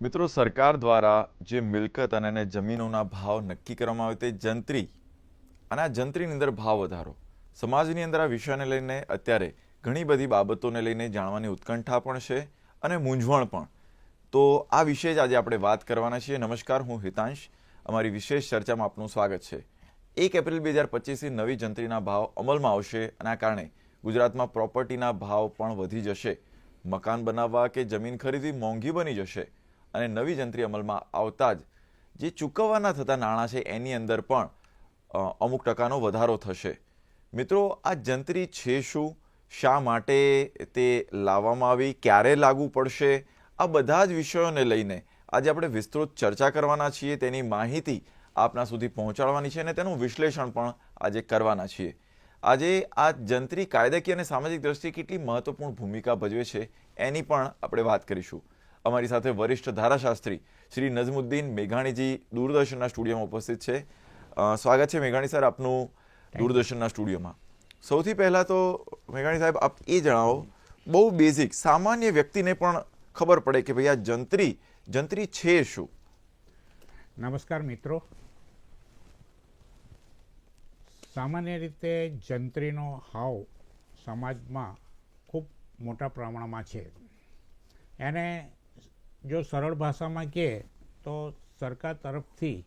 મિત્રો, સરકાર દ્વારા જે મિલકત અને એને જમીનોના ભાવ નક્કી કરવામાં આવે તે જંત્રી અને આ જંત્રીની અંદર ભાવ વધારો. સમાજની અંદર આ વિષયને લઈને અત્યારે ઘણી બધી બાબતોને લઈને જાણવાની ઉત્કંઠા પણ છે અને મૂંઝવણ પણ. તો આ વિશે જ આજે આપણે વાત કરવાના છીએ. નમસ્કાર, હું હિતાંશ. અમારી વિશેષ ચર્ચામાં આપનું સ્વાગત છે. એક એપ્રિલ બે હજાર પચીસથી નવી જંત્રીના ભાવ અમલમાં આવશે અને આ કારણે ગુજરાતમાં પ્રોપર્ટીના ભાવ પણ વધી જશે. મકાન બનાવવા કે જમીન ખરીદવી મોંઘી બની જશે. અને નવી જંત્રી અમલમાં આવતા જ જે ચૂકવવાના થતા નાણાં છે, એની અંદર પણ અમુક ટકાનો વધારો થશે. મિત્રો, આ જંત્રી છે શું? શા માટે તે લાવવામાં આવી? ક્યારે લાગુ પડશે? આ બધા જ વિષયોને લઈને આજે આપણે વિસ્તૃત ચર્ચા કરવાના છીએ. તેની માહિતી આપના સુધી પહોંચાડવાની છે અને તેનું વિશ્લેષણ પણ આજે કરવાના છીએ. આજે આ જંત્રી કાયદાકીય અને સામાજિક દ્રષ્ટિએ કેટલી મહત્વપૂર્ણ ભૂમિકા ભજવે છે, એની પણ આપણે વાત કરીશું. અમારી સાથે વરિષ્ઠ ધારાશાસ્ત્રી શ્રી નઝમુદ્દીન મેઘાણીજી દૂરદર્શનના સ્ટુડિયોમાં ઉપસ્થિત છે. સ્વાગત છે મેઘાણી સર આપનું દૂરદર્શનના સ્ટુડિયોમાં. સૌથી પહેલાં તો મેઘાણી સાહેબ આપ એ જણાવો બહુ બેઝિક સામાન્ય વ્યક્તિને પણ ખબર પડે કે ભાઈ આ જંત્રી જંત્રી છે શું? નમસ્કાર મિત્રો. સામાન્ય રીતે જંત્રીનો હાવ સમાજમાં ખૂબ મોટા પ્રમાણમાં છે. એને જો સરળ ભાષામાં કહે તો સરકાર તરફથી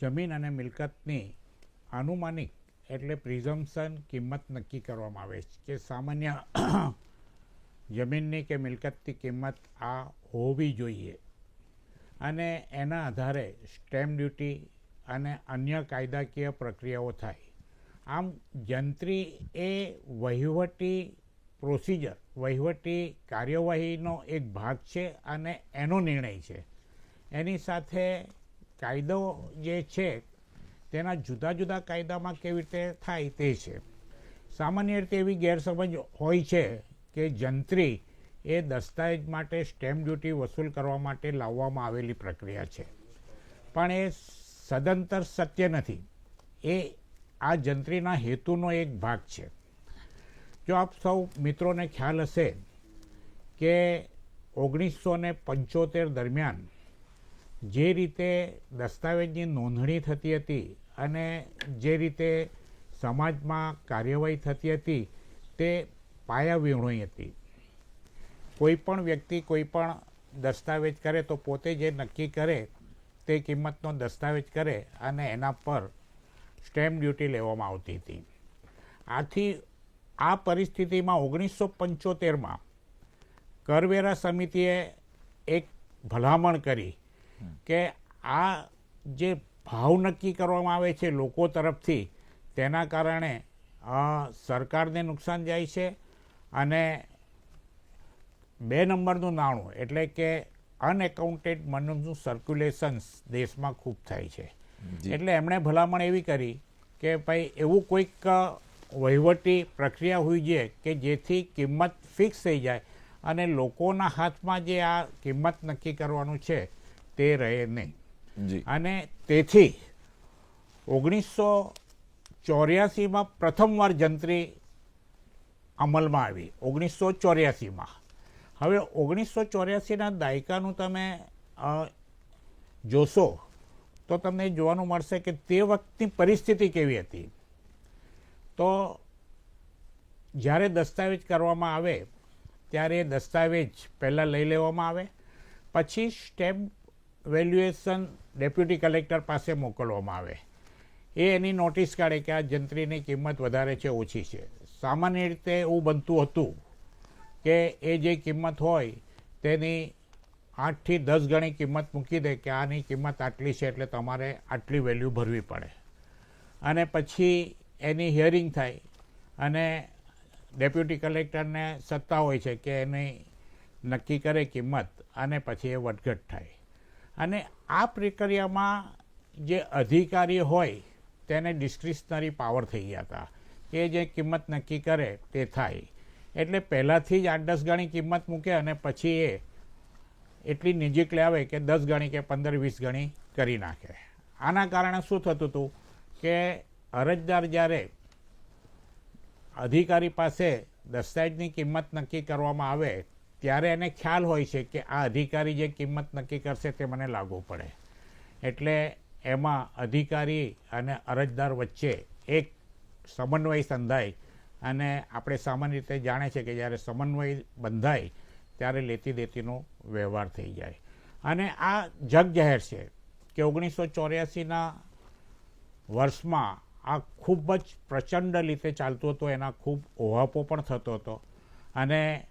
જમીન અને મિલકતની આનુમાનિક એટલે પ્રિઝમ્પશન કિંમત નક્કી કરવામાં આવે છે કે સામાન્ય જમીનની કે મિલકતની કિંમત આ હોવી જોઈએ. અને એના આધારે સ્ટેમ્પ ડ્યુટી અને અન્ય કાયદાકીય પ્રક્રિયાઓ થાય. આમ, જંત્રી એ વહીવટી પ્રોસિજર વહીવટી કાર્યવાહીનો એક ભાગ છે અને એનો નિર્ણય છે. એની સાથે કાયદો જે છે, તેના જુદા જુદા કાયદામાં કેવી રીતે થાય તે છે. સામાન્ય રીતે એવી ગેરસમજ હોય છે કે જંત્રી એ દસ્તાવેજ માટે સ્ટેમ્પ ડ્યુટી વસૂલ કરવા માટે લાવવામાં આવેલી પ્રક્રિયા છે. પણ એ સદંતર સત્ય નથી. એ આ જંત્રીના હેતુનો એક ભાગ છે. જો આપ સૌ મિત્રોને ખ્યાલ હશે કે ઓગણીસો ને પંચોતેર દરમિયાન જે રીતે દસ્તાવેજની નોંધણી થતી હતી અને જે રીતે સમાજમાં કાર્યવાહી થતી હતી તે પાયા હતી. કોઈ પણ વ્યક્તિ કોઈપણ દસ્તાવેજ કરે તો પોતે જે નક્કી કરે તે કિંમતનો દસ્તાવેજ કરે અને એના પર સ્ટેમ્પ ડ્યુટી લેવામાં આવતી હતી. આથી આ પરિસ્થિતિમાં ઓગણીસો પંચોતેરમાં કરવેરા સમિતિએ એક ભલામણ કરી કે આ જે ભાવ નક્કી કરવામાં આવે છે લોકો તરફથી તેના કારણે સરકારને નુકસાન જાય છે અને બે નંબરનું નાણું એટલે કે અનએકાઉન્ટેડ મનીનું સર્ક્યુલેશન્સ દેશમાં ખૂબ થાય છે. એટલે એમણે ભલામણ એવી કરી કે ભાઈ એવું કોઈક વહીવટી પ્રક્રિયા હોવી જોઈએ કે જેથી કિંમત ફિક્સ થઈ જાય અને લોકોના હાથમાં જે આ કિંમત નક્કી કરવાનું છે તે રહે નહીં. અને તેથી ઓગણીસો ચોર્યાસીમાં પ્રથમવાર જંત્રી અમલમાં આવી. ઓગણીસો ચોર્યાસીમાં. હવે ઓગણીસો ચોર્યાસીના દાયકાનું તમે જોશો તો તમને જોવાનું મળશે કે તે વખતની પરિસ્થિતિ કેવી હતી. તો જ્યારે દસ્તાવેજ કરવામાં આવે, ત્યારે એ દસ્તાવેજ પહેલાં લઈ લેવામાં આવે, પછી સ્ટેમ્પ વેલ્યુએશન ડેપ્યુટી કલેક્ટર પાસે મોકલવામાં આવે. એ એની નોટિસ કાઢે કે આ જંત્રીની કિંમત વધારે છે, ઓછી છે. સામાન્ય રીતે એવું બનતું હતું કે એ જે કિંમત હોય, તેની આઠથી દસ ગણી કિંમત મૂકી દે કે આની કિંમત આટલી છે, એટલે તમારે આટલી વેલ્યુ ભરવી પડે. અને પછી એની હિયરિંગ થાય. અને ડેપ્યુટી કલેક્ટરને સત્તા હોય છે કે એની નક્કી કરે કિંમત અને પછી એ વટઘટ થાય. અને આ પ્રક્રિયામાં જે અધિકારી હોય તેને ડિસ્ક્રિશનરી પાવર થઈ ગયા હતા. કે જે કિંમત નક્કી કરે તે થાય. એટલે પહેલાંથી જ આઠ દસ ગણી કિંમત મૂકે અને પછી એ એટલી નજીક લાવે કે દસ ગણી કે પંદર વીસ ગણી કરી નાખે. આના કારણે શું થતું હતું કે અરજદાર જ્યારે અધિકારી પાસે દસ્તાવેજની કિંમત નક્કી કરવામાં આવે, ત્યારે એને ખ્યાલ હોય છે કે આ અધિકારી જે કિંમત નક્કી કરશે તે મને લાગુ પડે. એટલે એમાં અધિકારી અને અરજદાર વચ્ચે એક સમન્વય સંધાય અને આપણે સામાન્ય રીતે જાણે છે કે જ્યારે સમન્વય બંધાય, ત્યારે લેતી દેતીનો વ્યવહાર થઈ જાય. અને આ જગજાહેર છે કે ઓગણીસો ચોર્યાસીના વર્ષમાં આ ખૂબ જ પ્રચંડ રીતે ચાલતું હતું, એના ખૂબ ઓહાપો પણ થતો હતો. અને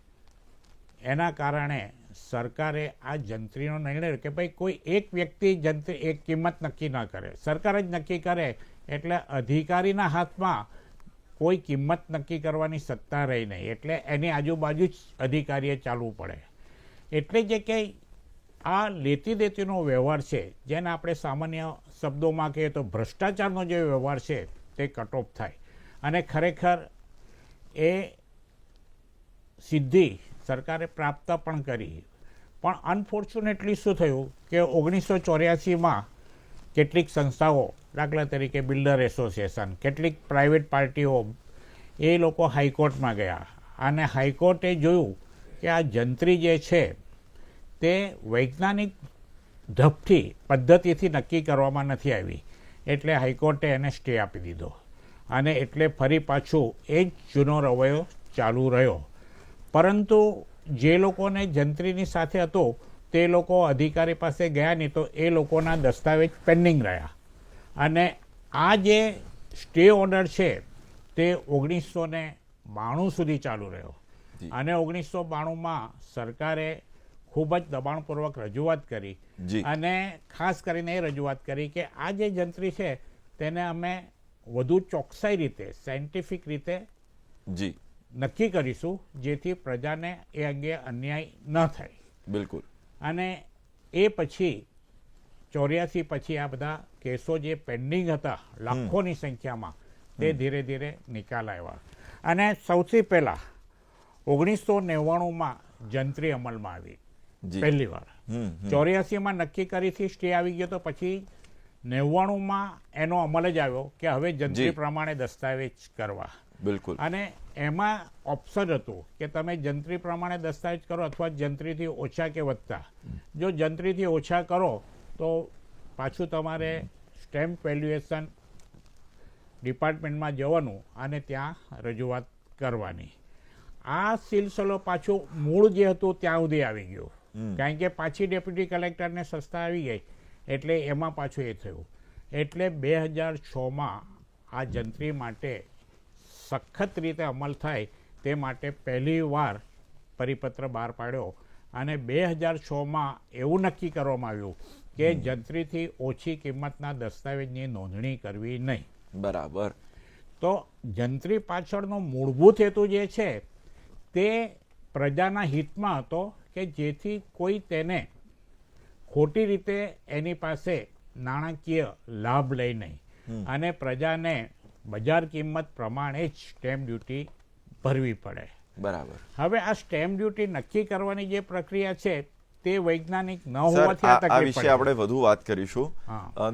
એના કારણે સરકારે આ જંત્રીનો નિર્ણય કે ભાઈ કોઈ એક વ્યક્તિ જંત્રી, એક કિંમત નક્કી ન કરે. સરકાર જ નક્કી કરે, એટલે અધિકારીના હાથમાં કોઈ કિંમત નક્કી કરવાની સત્તા રહી નહીં. એટલે એની આજુબાજુ જ અધિકારીએ ચાલવું પડે. એટલે જે કે આ લેતી દેતીનો વ્યવહાર છે. જેને આપણે સામાન્ય શબ્દોમાં કહીએ તો ભ્રષ્ટાચારનો જે વ્યવહાર છે, તે કટ ઓફ થાય. અને ખરેખર એ સિદ્ધિ સરકારે પ્રાપ્ત પણ કરી. પણ અનફોર્ચ્યુનેટલી શું થયું કે ઓગણીસો ચોર્યાસીમાં કેટલીક સંસ્થાઓ, દાખલા તરીકે બિલ્ડર એસોસિએશન, કેટલીક પ્રાઇવેટ પાર્ટીઓ, એ લોકો હાઈકોર્ટમાં ગયા. અને હાઈકોર્ટે જોયું કે આ જંત્રી જે છે તે વૈજ્ઞાનિક ઢબથી પદ્ધતિથી નક્કી કરવામાં નથી આવી. એટલે હાઈકોર્ટે એને સ્ટે આપી દીધો. અને એટલે ફરી પાછું એ જ જૂનો રવૈયો ચાલુ રહ્યો. પરંતુ જે લોકોને જંત્રીની સાથે હતો તે લોકો અધિકારી પાસે ગયા નહીં તો એ લોકોના દસ્તાવેજ પેન્ડિંગ રહ્યા. અને આ જે સ્ટે ઓર્ડર છે તે ઓગણીસો ને બાણું સુધી ચાલુ રહ્યો. અને ઓગણીસો બાણુંમાં સરકારે ખૂબ જ દબાણપૂર્વક રજૂઆત કરી. અને ખાસ કરીને એ રજૂઆત કરી કે આ જે જંત્રી છે તેને અમે વધુ ચોકસાઈ રીતે સાયન્ટિફિક રીતે જી. નક્કી કરીશું જેથી પ્રજાને એ અંગે અન્યાય ન થાય. બિલકુલ. અને એ પછી ચોર્યાસી પછી આ બધા કેસો જે પેન્ડિંગ હતા લાખોની સંખ્યામાં તે ધીરે ધીરે નિકાલ આવ્યા. અને સૌથી પહેલાં ઓગણીસો નેવ્વાણુંમાં જંત્રી અમલમાં આવી. પહેલી વાર. ચોર્યાસીમાં નક્કી કરીથી સ્ટે આવી ગયો તો પછી નેવ્વાણુંમાં એનો અમલ જ આવ્યો કે હવે. જંત્રી પ્રમાણે દસ્તાવેજ કરવા બિલકુલ અને એમાં ઓપ્શન હતું કે તમે જંત્રી પ્રમાણે દસ્તાવેજ કરો અથવા જંત્રીથી ઓછા કે વધતા જો જંત્રીથી ઓછા કરો તો પાછું તમારે સ્ટેમ્પ વેલ્યુએશન ડિપાર્ટમેન્ટમાં જવાનું અને ત્યાં રજૂઆત કરવાની આ સિલસિલો પાછું મૂળ જે હતું ત્યાં સુધી આવી ગયું. કારણ કે પાછી ડેપ્યુટી કલેક્ટરને સસ્તા આવી ગઈ એટલે એમાં પાછું એ થયું. એટલે બે હજાર છમાં આ જંત્રી માટે સખત રીતે અમલ થાય તે માટે પહેલી વાર પરિપત્ર બહાર પાડ્યો. અને બે હજાર છમાં એવું નક્કી કરવામાં આવ્યું કે જંત્રીથી ઓછી કિંમતના દસ્તાવેજની નોંધણી કરવી નહીં. બરાબર. તો જંત્રી પાછળનો મૂળભૂત હેતુ જે છે તે પ્રજાના હિતમાં હતો કે જેથી કોઈ તેને ખોટી રીતે એની પાસે નાણાકીય લાભ લઈ નહીં. અને પ્રજાને બજાર કિંમત પ્રમાણે જ સ્ટેમ્પ ડ્યુટી ભરવી પડે. બરાબર. હવે આ સ્ટેમ્પ ડ્યુટી નક્કી કરવાની જે પ્રક્રિયા છે તે વૈજ્ઞાનિક ન હોવાથી આ વિશે આપણે વધુ વાત કરીશું.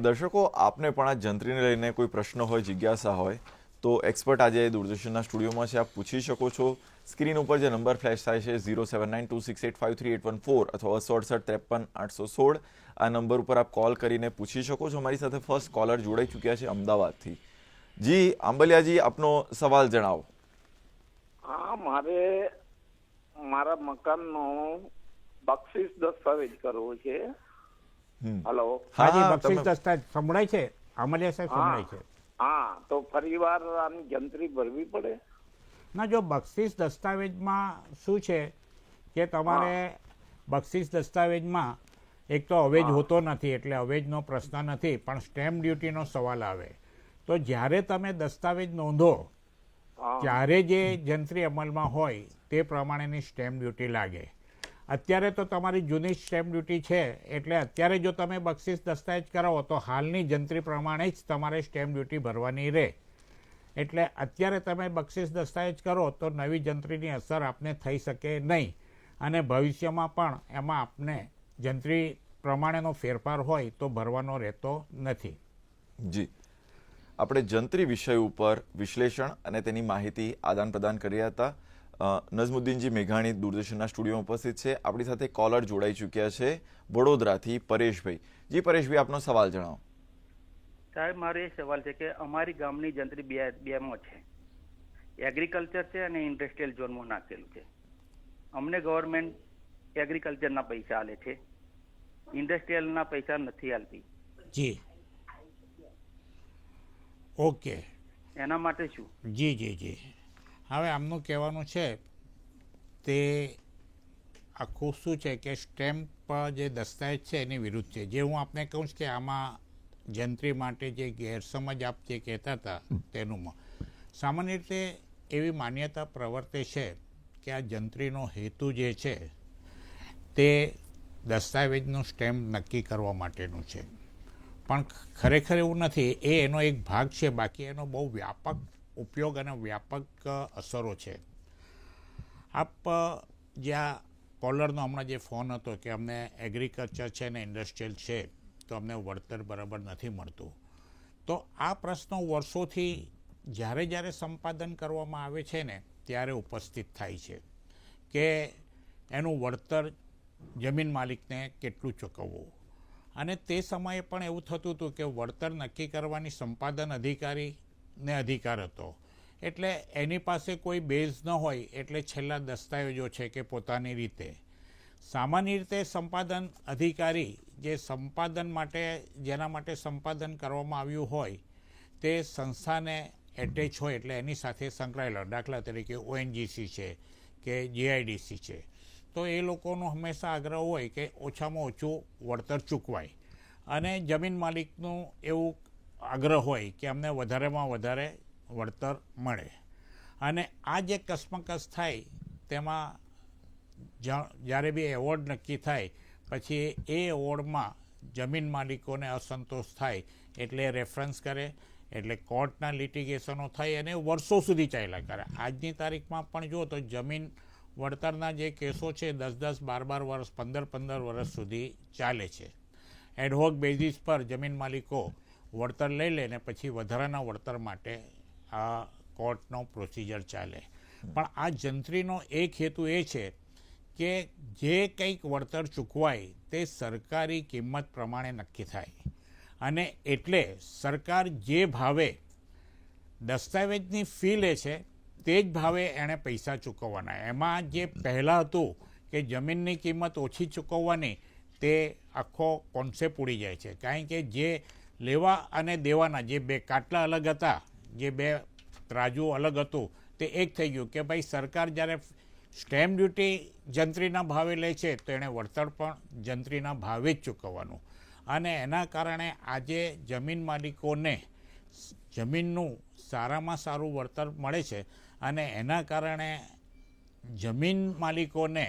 દર્શકો આપને પણ આ જંત્રીને લઈને કોઈ પ્રશ્ન હોય જિજ્ઞાસા હોય તો એક્સપર્ટ આજે દૂરદર્શનના સ્ટુડિયોમાં છે. આપ પૂછી શકો છો સ્ક્રીન ઉપર જે નંબર ફ્લેશ થાય છે zero seven nine two six eight five three eight one four અથવા બસો અડસઠ ત્રેપન આઠસો સોળ. આ નંબર ઉપર આપ કોલ કરીને પૂછી શકો છો. અમારી સાથે ફર્સ્ટ કોલર જોડાઈ ચૂક્યા છે અમદાવાદથી. જી આંબલિયાજી આપનો સવાલ જણાવો. હા મારે મારા મકાનનો બક્ષિસ દસ્તાવેજ કરવો છે. હલો. હાજી હા, બક્ષિસ દસ્તાવેજ સંભળાય છે? આંબલિયા સાહેબ સંભળાય છે. હા તો ફરીવાર આની જંત્રી ભરવી પડે? ના જો બક્ષિસ દસ્તાવેજમાં શું છે કે તમારે બક્ષિસ દસ્તાવેજમાં એક તો અવેજ હોતો નથી એટલે અવેજનો પ્રશ્ન નથી પણ સ્ટેમ્પ ડ્યુટીનો સવાલ આવે. તો જ્યારે તમે દસ્તાવેજ નોંધો ત્યારે જે જંત્રી અમલમાં હોય તે પ્રમાણેની સ્ટેમ્પ ડ્યુટી લાગે. અત્યારે તો તમારી જૂની સ્ટેમ્પ ડ્યુટી છે એટલે અત્યારે જો તમે બક્ષિસ દસ્તાવેજ કરાવો તો હાલની જંત્રી પ્રમાણે જ તમારે સ્ટેમ્પ ડ્યુટી ભરવાની રહે. એટલે અત્યારે તમે બક્ષિસ દસ્તાવેજ કરો તો નવી જંત્રીની અસર આપને થઈ શકે નહીં. અને ભવિષ્યમાં પણ એમાં આપને જંત્રી પ્રમાણેનો ફેરફાર હોય તો ભરવાનો રહેતો નથી. જી. આપણે જંત્રી વિષય ઉપર વિશ્લેષણ અને તેની માહિતી આદાન પ્રદાન કર્યા હતા. નઝમુદ્દીનજી મેઘાણી દૂરદર્શનના સ્ટુડિયોમાં ઉપસ્થિત છે. આપણી સાથે કોલર જોડાઈ ચૂક્યા છે. વડોદરાથી પરેશભાઈ. જી પરેશભાઈ, આપનો સવાલ જણાવો. સાહેબ મારો એ સવાલ છે કે અમારી ગામની જંત્રી બે બેમાં છે. એગ્રીકલ્ચર છે અને ઇન્ડસ્ટ્રીયલ ઝોનમાં નાખેલું છે. અમને ગવર્મેન્ટ એગ્રીકલ્ચરના પૈસા આલે છે. ઇન્ડસ્ટ્રીયલના પૈસા નથી આલતી જી. ઓકે. એના માટે શું? જી જી જી. હવે આમનું કહેવાનું છે તે આખું શું છે કે સ્ટેમ્પ જે દસ્તાવેજ છે એની વિરુદ્ધ છે. જે હું આપને કહું છું કે આમાં જંત્રી માટે જે ગેરસમજ આપ જે કહેતા હતા તેનું સામાન્ય રીતે એવી માન્યતા પ્રવર્તે છે કે આ જંત્રીનો હેતુ જે છે તે દસ્તાવેજનું સ્ટેમ્પ નક્કી કરવા માટેનું છે. પણ ખરેખર એવું નથી એ એનો એક ભાગ છે બાકી એનો બહુ વ્યાપક ઉપયોગ અને વ્યાપક અસરો છે. આપ જ્યાં કોલરનો હમણાં જે ફોન હતો કે અમને એગ્રીકલ્ચર છે ને ઇન્ડસ્ટ્રીયલ છે તો અમને વળતર બરાબર નથી મળતું. તો આ પ્રશ્નો વર્ષોથી જ્યારે જ્યારે સંપાદન કરવામાં આવે છે ને, ત્યારે ઉપસ્થિત થાય છે કે એનું વળતર જમીન માલિકને કેટલું ચૂકવવું. અને તે સમયે પણ એવું થતું હતું કે વળતર નક્કી કરવાની સંપાદન અધિકારીને અધિકાર હતો. એટલે એની પાસે કોઈ બેઝ ન હોય એટલે છેલ્લા દસ્તાવેજો છે કે પોતાની રીતે. સામાન્ય રીતે સંપાદન અધિકારી જે સંપાદન માટે, જેના માટે સંપાદન કરવામાં આવ્યું હોય, તે સંસ્થાને એટેચ હોય એટલે એની સાથે સંકળાયેલો, દાખલા તરીકે ઓએનજીસી છે કે જીઆઈડીસી છે. તો એ લોકોનો હંમેશા આગ્રહ હોય કે ઓછામાં ઓછું વળતર ચૂકવાય. અને જમીન માલિકનું એવું આગ્રહ હોય કે અમને વધારેમાં વધારે વળતર મળે. અને આ જે કસમકસ થાય, તેમાં જ્યારે બી એવોર્ડ નક્કી થાય, પછી એ એવોર્ડમાં જમીન માલિકોને અસંતોષ થાય એટલે રેફરન્સ કરે, એટલે કોર્ટના લિટિગેશનો થાય અને વર્ષો સુધી ચાલ્યા કરે. આજની તારીખમાં પણ જુઓ તો જમીન વળતરના જે કેસો છે દસ દસ બાર બાર વર્ષ પંદર પંદર વર્ષ સુધી ચાલે છે. એડહોક બેઝિસ પર જમીન માલિકો વળતર લઈ લે ને પછી વધારાના વળતર માટે આ કોર્ટનો પ્રોસિજર ચાલે. પણ આ જંત્રીનો એક હેતુ એ છે કે જે કંઈક વળતર ચૂકવાય તે સરકારી કિંમત પ્રમાણે નક્કી થાય. અને એટલે સરકાર જે ભાવે દસ્તાવેજની ફી લે છે, તે જ ભાવે એણે પૈસા ચૂકવવાના. એમાં જે પહેલાં હતું કે જમીનની કિંમત ઓછી ચૂકવવાની, તે આખો કોન્સેપ્ટ ઉડી જાય છે. કારણ કે જે લેવા અને દેવાના, જે બે કાટલા અલગ હતા, જે બે ત્રાજુ અલગ હતું, તે એક થઈ ગયું કે ભાઈ સરકાર જ્યારે સ્ટેમ્પ ડ્યુટી જંત્રીના ભાવે લે છે, તો એણે વળતર પણ જંત્રીના ભાવે જ ચૂકવવાનું. અને એના કારણે આજે જમીન માલિકોને જમીનનું સારામાં સારું વળતર મળે છે અને એના કારણે જમીન માલિકોને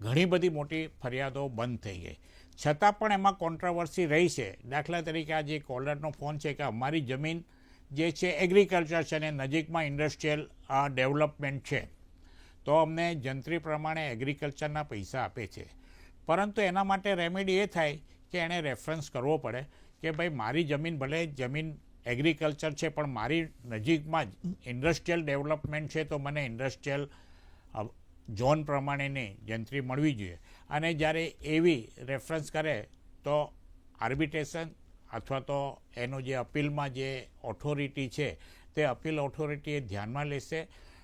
ઘણી બધી મોટી ફરિયાદો બંધ થઈ ગઈ. છતાં પણ એમાં કોન્ટ્રાવર્સી રહી છે. દાખલા તરીકે આ જે કોલરનો ફોન છે કે અમારી જમીન જે છે એગ્રીકલ્ચર છે અને નજીકમાં ઇન્ડસ્ટ્રીયલ ડેવલપમેન્ટ છે. તો અમને જંત્રી પ્રમાણે એગ્રીકલ્ચરના પૈસા આપે છે. પરંતુ એના માટે રેમેડી એ થાય કે એણે રેફરન્સ કરવો પડે કે ભાઈ, મારી જમીન ભલે જમીન એગ્રીકલ્ચર છે, પણ મારી નજીકમાં જ ઇન્ડસ્ટ્રીયલ ડેવલપમેન્ટ છે, તો મને ઇન્ડસ્ટ્રીયલ ઝોન પ્રમાણેની જંત્રી મળવી જોઈએ. અને જ્યારે એવી રેફરન્સ કરે, તો આર્બિટ્રેશન અથવા તો એનો જે અપીલમાં જે ઓથોરિટી છે, તે અપીલ ઓથોરિટી એ ધ્યાનમાં લેશે.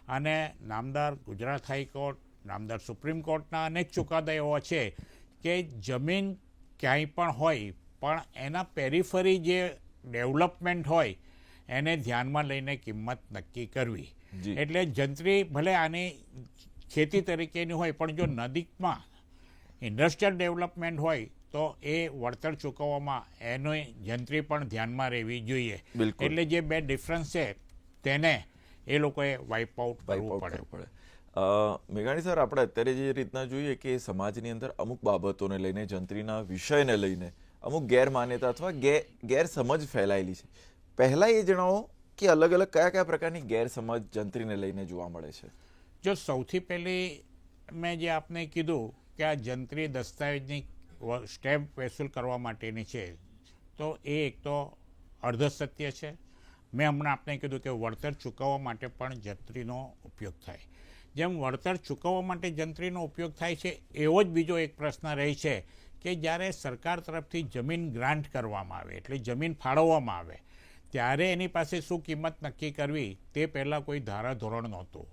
અને નામદાર ગુજરાત હાઈકોર્ટ નામદાર સુપ્રીમ કોર્ટના અનેક ચુકાદા એવા છે કે જમીન ક્યાંય પણ હોય પણ એના પેરીફરી જે ડેવલપમેન્ટ હોય એને ધ્યાનમાં લઈને કિંમત નક્કી કરવી. એટલે જંત્રી ભલે આની ખેતી તરીકેની હોય પણ જો નજીકમાં ઇન્ડસ્ટ્રીયલ ડેવલપમેન્ટ હોય તો એ વળતર ચૂકવવામાં એની જંત્રી પણ ધ્યાનમાં રહેવી જોઈએ. એટલે જે બે ડિફરન્સ છે તેને એ લોકોએ વાઇપ આઉટ કરવું પડે. મેઘાણી સર આપણે અત્યારે જે રીતના જોઈએ કે સમાજની અંદર અમુક બાબતોને લઈને જંત્રીના વિષયને લઈને અમુક ગેરમાન્યતા અથવા ગેરસમજ ફેલાયેલી છે. પહેલાં એ જણાવો કે અલગ અલગ કયા કયા પ્રકારની ગેરસમજ જંત્રીને લઈને જોવા મળે છે? જો સૌથી પહેલી મેં જે આપને કીધું કે આ જંત્રી દસ્તાવેજની સ્ટેમ્પ વસૂલ કરવા માટેની છે તો એ એક તો અર્ધ સત્ય છે મેં હમણાં આપને કીધું કે વળતર ચૂકવવા માટે પણ જંત્રીનો ઉપયોગ થાય. જેમ વળતર ચૂકવવા માટે જંત્રીનો ઉપયોગ થાય છે, એવો જ બીજો એક પ્રશ્ન રહે છે કે જ્યારે સરકાર તરફથી જમીન ગ્રાન્ટ કરવામાં આવે, એટલે જમીન ફાળવવામાં આવે, ત્યારે એની પાસે શું કિંમત નક્કી કરવી, તે પહેલાં કોઈ ધારાધોરણ નહોતું.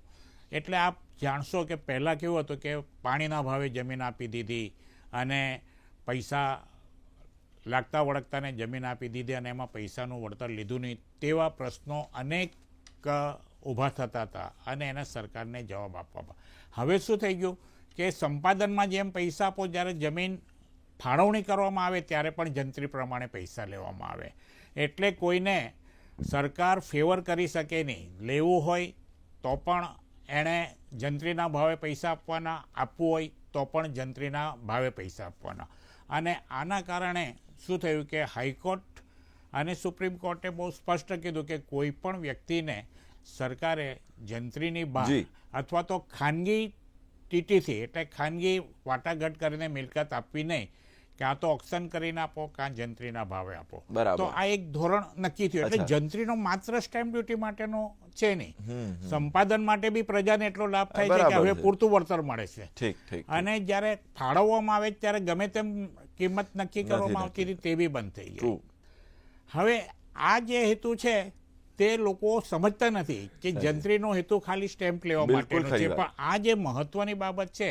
એટલે આપ જાણશો કે પહેલાં કેવું હતું કે પાણીના ભાવે જમીન આપી દીધી અને પૈસા લાગતા વળગતાને જમીન આપી દીધી અને એમાં પૈસાનું વળતર લીધું નહીં તેવા પ્રશ્નો અનેક ઊભા થતા હતા અને એને સરકારને જવાબ આપવામાં. હવે શું થઈ ગયું કે સંપાદનમાં જેમ પૈસા આપો, જ્યારે જમીન ફાળવણી કરવામાં આવે ત્યારે પણ જંત્રી પ્રમાણે પૈસા લેવામાં આવે. એટલે કોઈને સરકાર ફેવર કરી શકે નહીં. લેવું હોય તો પણ એણે જંત્રીના ભાવે પૈસા આપવાના, આપવું હોય તો પણ જંત્રીના ભાવે પૈસા આપવાના. અને આના કારણે શું થયું કે હાઈકોર્ટ અને સુપ્રીમ કોર્ટે બહુ સ્પષ્ટ કીધું કે કોઈ પણ વ્યક્તિને સરકારે જંત્રીની બહાર અથવા તો ખાનગી ટીટીથી એટલે ખાનગી વાટાઘાટ કરીને મિલકત આપવી નહીં. કાં તો ઓક્શન કરીને આપો કાં જંત્રીના ભાવે આપો. તો આ એક ધોરણ નક્કી થયું. એટલે. જંત્રીનો માત્ર સ્ટેમ્પ ડ્યુટી માટેનો છે નહીં. સંપાદન માટે બી પ્રજાને એટલો લાભ થાય છે કે હવે પૂરતું વળતર મળે છે. અને જ્યારે ફાળવવામાં આવે ત્યારે ગમે તેમ કિંમત નક્કી કરવામાં આવતી હતી તે બી બંધ થઈ ગઈ હવે આ જે હેતુ છે તે લોકો સમજતા નથી કે જંત્રીનો હેતુ ખાલી સ્ટેમ્પ લેવા માટે માટેનો છે. પણ આ જે મહત્વની બાબત છે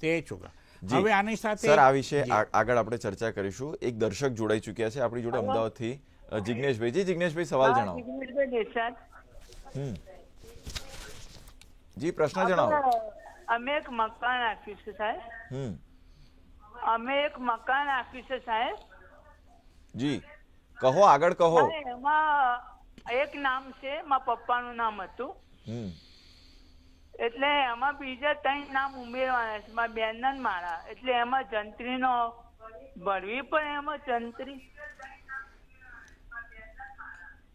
તે ચૂકા. હવે આની સાથે સર આ વિશે આગળ આપણે ચર્ચા કરીશું. એક દર્શક જોડાઈ ચૂક્યા છે આપણી જોડે અમદાવાદથી. થી જિગ્નેશભાઈ. જી જિગ્નેશભાઈ સવાલ જણાવો. જી પ્રશ્ન જણાવો. અમે એક મકાન આપ્યું છે સાહેબ. અમે એક મકાન આપ્યું છે સાહેબ. જી. કહો આગળ કહો. એમાં એક નામ છે મારા પપ્પાનું નામ હતું. એટલે એમાં બીજા ત્રણ નામ ઉમેરવાના છે મારા બેનના ને મારા. એટલે એમાં જંત્રીનો ભરવી પણ એમાં જંત્રી.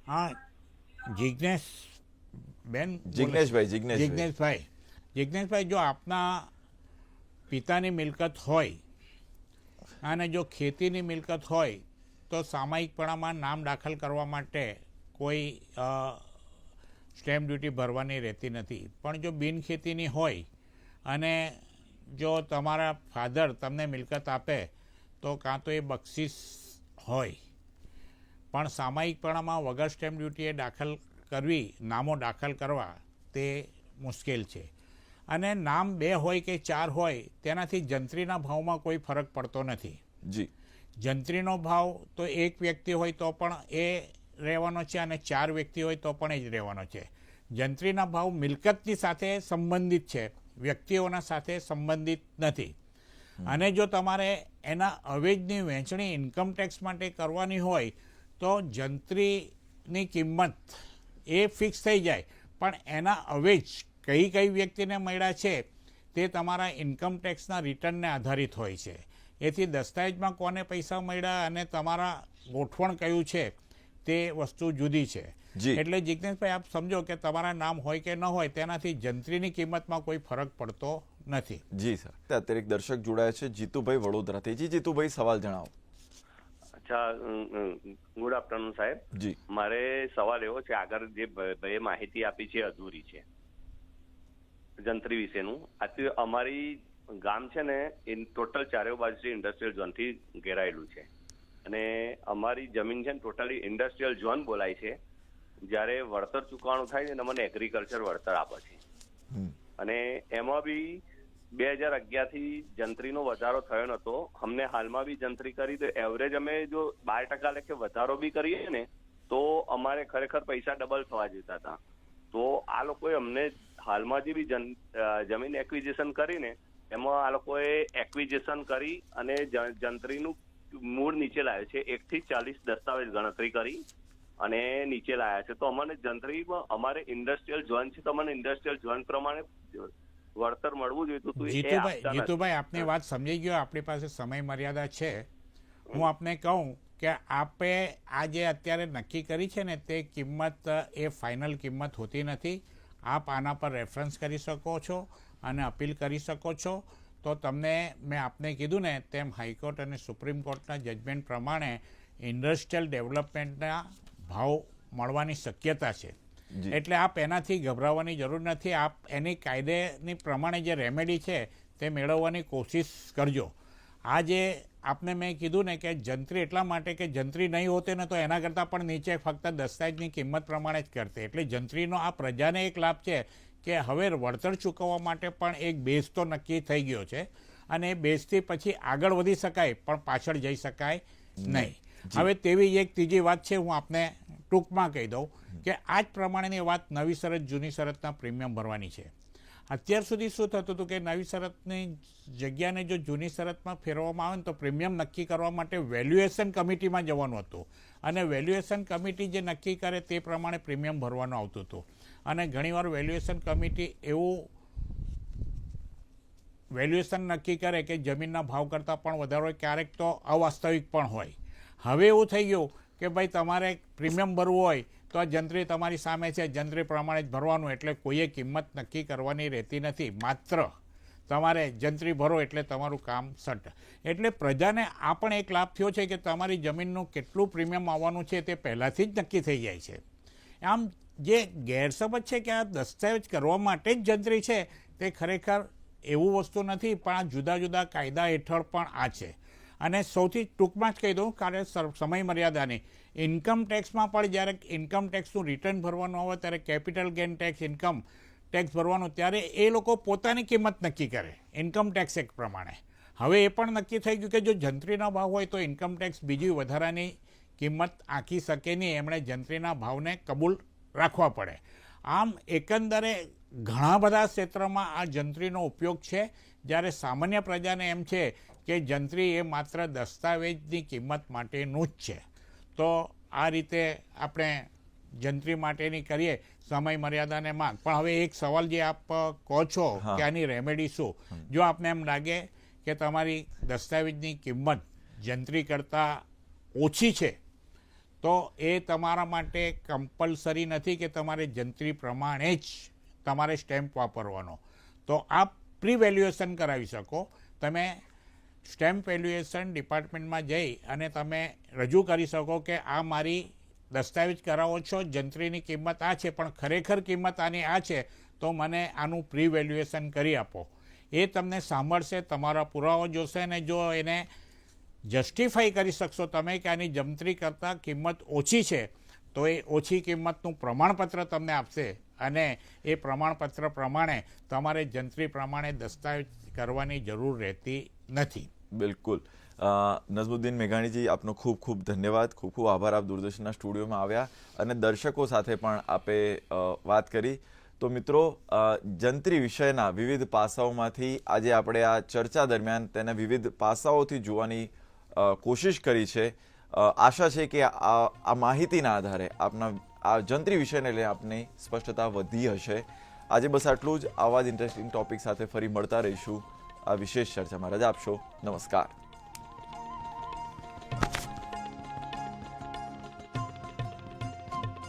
હા જિજ્ઞેશ બેન જિજ્ઞેશભાઈ જિગ્નેશભાઈ જિગ્નેશભાઈ જિજ્ઞેશભાઈ. જિજ્ઞેશભાઈ. જો આપના પિતાની મિલકત હોય અને જો ખેતીની મિલકત હોય તો સામાયિકપણામાં નામ દાખલ કરવા માટે કોઈ સ્ટેમ્પ ડ્યુટી ભરવાની રહેતી નથી. પણ જો બિનખેતીની હોય અને જો તમારા ફાધર તમને મિલકત આપે તો કાં તો એ બક્ષિસ હોય. પણ સામાયિકપણામાં વગર સ્ટેમ્પ ડ્યુટીએ દાખલ કરવી નામો દાખલ કરવા તે મુશ્કેલ છે. અને નામ બે હોય કે ચાર હોય તેનાથી જંત્રીના ભાવમાં કોઈ ફરક પડતો નથી. જી. જંત્રીનો ભાવ તો એક વ્યક્તિ હોય તો પણ એ રહેવાનો છે અને ચાર વ્યક્તિ હોય તો પણ એ જ રહેવાનો છે. જંત્રીના ભાવ મિલકતની સાથે સંબંધિત છે. વ્યક્તિઓના સાથે સંબંધિત નથી. અને જો તમારે એના અવેજની વહેંચણી ઇન્કમ ટેક્સ માટે કરવાની હોય તો જંત્રીની કિંમત એ ફિક્સ થઈ જાય. પણ એના અવેજ કઈ કઈ વ્યક્તિને મળ્યા છે તે તમારા ઇન્કમ ટેક્સના રિટર્નને આધારિત હોય છે. એથી દસ્તાવેજમાં કોને પૈસા મળ્યા અને તમારા ગોઠવણ કયું છે તે વસ્તુ જુદી છે. જી. એટલે જિજ્ઞેશભાઈ આપ સમજો કે તમારા નામ હોય કે ન હોય તેનાથી જંત્રીની કિંમતમાં કોઈ ફરક પડતો નથી. જી સર. અત્યારે એક દર્શક જોડાયા છે જીતુભાઈ વડોદરાથી. જી જીતુભાઈ સવાલ જણાવો. અચ્છા ગુડ આફ્ટરનૂન સાહેબ. જી. મારે સવાલ એવો છે આગળ જે ભાઈએ માહિતી આપી છે અધૂરી છે. જંત્રી વિશેનું. આથી અમારી ગામ છે ને એ ટોટલ ચારે બાજુથી ઇન્ડસ્ટ્રીયલ ઝોનથી ઘેરાયેલું છે. અને અમારી જમીન છે ને ટોટલી ઇન્ડસ્ટ્રીયલ ઝોન બોલાય છે. જ્યારે વળતર ચૂકવણું થાય ને એને મને એગ્રીકલ્ચર વળતર આપે છે. અને એમાં બી બે હજાર અગિયારથી જંત્રીનો વધારો થયો નતો અમને હાલમાં બી જંત્રી કરી તો એવરેજ અમે જો બાર ટકા લેખે વધારો બી કરીએ ને તો અમારે ખરેખર પૈસા ડબલ થવા જતા હતા. તો આ લોકોએ અમને હાલમાં જે બી જમીન એક્વિઝિશન કરીને એમાં આ લોકોએ એક્વિઝિશન કરી અને જંત્રીનું મૂળ નીચે લાવ્યો છે. એક થી ચાલીસ દસ્તાવેજ ગણતરી કરી અને નીચે લાયા છે. તો અમને જંત્રીમાં અમારે ઇન્ડસ્ટ્રીયલ ઝોન છે. તો અમને ઇન્ડસ્ટ્રીયલ ઝોન પ્રમાણે વળતર મળવું જોઈએ. તો જીતુભાઈ જીતુભાઈ આપની વાત સમજી ગયો. આપણી પાસે સમય મર્યાદા છે. હું આપને કહું કે આપે આ જે અત્યારે નક્કી કરી છે ને તે કિંમત એ ફાઇનલ કિંમત હોતી નથી. આપ આના પર રેફરન્સ કરી શકો છો અને અપીલ કરી શકો છો. તો તમને મેં આપને કીધું ને તેમ હાઈકોર્ટ અને સુપ્રીમ કોર્ટના જજમેન્ટ પ્રમાણે ઇન્ડસ્ટ્રીયલ ડેવલપમેન્ટના ભાવ મળવાની શક્યતા છે. એટલે આપ એનાથી ગભરાવાની જરૂર નથી. આપ એની કાયદેની પ્રમાણે જે રેમેડી છે તે મેળવવાની કોશિશ કરજો. આ જે આપને મેં કીધું ને કે જંત્રી એટલા માટે કે જંત્રી નહીં હોતે ને તો એના કરતાં પણ નીચે ફક્ત દસ્તાવેજની કિંમત પ્રમાણે જ કરતે એટલે જંત્રીનો આ પ્રજાને એક લાભ છે કે હવે વળતર ચૂકવવા માટે પણ એક બેઝ તો નક્કી થઈ ગયો છે અને એ બેઝથી પછી આગળ વધી શકાય પણ પાછળ જઈ શકાય નહીં. હવે તેવી એક ત્રીજી વાત છે હું આપને ટૂંકમાં કહી દઉં કે આ જ પ્રમાણેની વાત નવી શરત જૂની શરતના પ્રીમિયમ ભરવાની છે. અત્યાર સુધી શું થતું હતું કે નવી શરતની જગ્યાને જો જૂની શરતમાં ફેરવવામાં આવે ને તો પ્રીમિયમ નક્કી કરવા માટે વેલ્યુએશન કમિટીમાં જવાનું હતું. અને વેલ્યુએશન કમિટી જે નક્કી કરે તે પ્રમાણે પ્રીમિયમ ભરવાનું આવતું હતું. અને ઘણીવાર વેલ્યુએશન કમિટી એવું વેલ્યુએશન નક્કી કરે કે જમીનના ભાવ કરતાં પણ વધારો હોય, ક્યારેક તો અવાસ્તવિક પણ હોય. હવે એવું થઈ ગયું કે ભાઈ તમારે પ્રીમિયમ ભરવું હોય તો આ જંત્રી તમારી સામે છે. જંત્રી પ્રમાણે જ ભરવાનું એટલે કોઈએ કિંમત નક્કી કરવાની રહેતી નથી. માત્ર તમારે જંત્રી ભરો એટલે તમારું કામ સટ. એટલે પ્રજાને આ પણ એક લાભ થયો છે કે તમારી જમીનનું કેટલું પ્રીમિયમ આવવાનું છે તે પહેલાંથી જ નક્કી થઈ જાય છે. આમ જે ગેરસમજ છે કે આ દસ્તાવેજ કરવા માટે જ જંત્રી છે, તે ખરેખર એવું વસ્તુ નથી, પણ આ જુદા જુદા કાયદા હેઠળ પણ આ છે. અને સૌથી ટૂંકમાં જ કહી દઉં કારણ સમય મર્યાદાની ઇન્કમ ટેક્સમાં પણ જ્યારે ઇન્કમ ટેક્સનું રિટર્ન ભરવાનું આવે, ત્યારે capital gain tax income tax ભરવાનું, ત્યારે એ લોકો પોતાની કિંમત નક્કી કરે ઇન્કમ ટેક્સ એક પ્રમાણે. હવે એ પણ નક્કી થઈ ગયું કે જો જંત્રીનો ભાવ હોય તો ઇન્કમ ટેક્સ બીજી વધારાની કિંમત આંકી શકે નહીં. એમણે જંત્રીના ભાવને કબૂલ રાખવા પડે. આમ એકંદરે ઘણા બધા ક્ષેત્રમાં આ જંત્રીનો ઉપયોગ છે. જ્યારે સામાન્ય પ્રજાને એમ છે કે જંત્રી એ માત્ર દસ્તાવેજની કિંમત માટેનું જ છે. તો આ રીતે આપણે જંત્રી માટેની કરીએ સમય મર્યાદાને માન પણ હવે એક સવાલ જે આપ કહો છો. કે આની રેમેડી શું? જો આપને એમ લાગે કે તમારી દસ્તાવેજની કિંમત જંત્રી કરતાં ઓછી છે તો એ તમારા માટે કમ્પલસરી નથી કે તમારે જંત્રી પ્રમાણે જ તમારે સ્ટેમ્પ વાપરવાનો. તો આપ પ્રી વેલ્યુએશન કરાવી શકો. તમે સ્ટેમ્પ વેલ્યુએશન ડિપાર્ટમેન્ટમાં જઈ અને તમે રજૂ કરી શકો કે આ મારી દસ્તાવેજ કરાવો છો, જંત્રીની કિંમત આ છે, પણ ખરેખર કિંમત આની આ છે, તો મને આનું પ્રી વેલ્યુએશન કરી આપો. એ તમને સાંભળશે, તમારા પુરાવો જોશે ને જો એને જસ્ટિફાઈ કરી શકશો તમે કે આની જંત્રી કરતાં કિંમત ઓછી છે, તો એ ઓછી કિંમતનું પ્રમાણપત્ર તમને આપશે અને એ પ્રમાણપત્ર પ્રમાણે તમારે જંત્રી પ્રમાણે દસ્તાવેજ કરવાની જરૂર રહેતી નથી. બિલકુલ. નઝમુદ્દીન મેઘાણીજી, આપનો ખૂબ ખૂબ ધન્યવાદ. ખૂબ ખૂબ આભાર આપ દૂરદર્શનના સ્ટુડિયોમાં આવ્યા અને દર્શકો સાથે પણ આપે વાત કરી. તો મિત્રો જંત્રી વિષયના વિવિધ પાસાઓમાંથી આજે આપણે આ ચર્ચા દરમિયાન તેના વિવિધ પાસાઓથી જોવાની કોશિશ કરી છે. આશા છે કે આ માહિતીના આધારે આપના, આ જંત્રી વિષયને લઈને આપની સ્પષ્ટતા વધી હશે. આજે બસ આટલું જ. આવા જ ઇન્ટરેસ્ટિંગ ટોપિક સાથે ફરી મળતા રહીશું. આ વિશેષ ચર્ચામાં રજા આપશો. નમસ્કાર.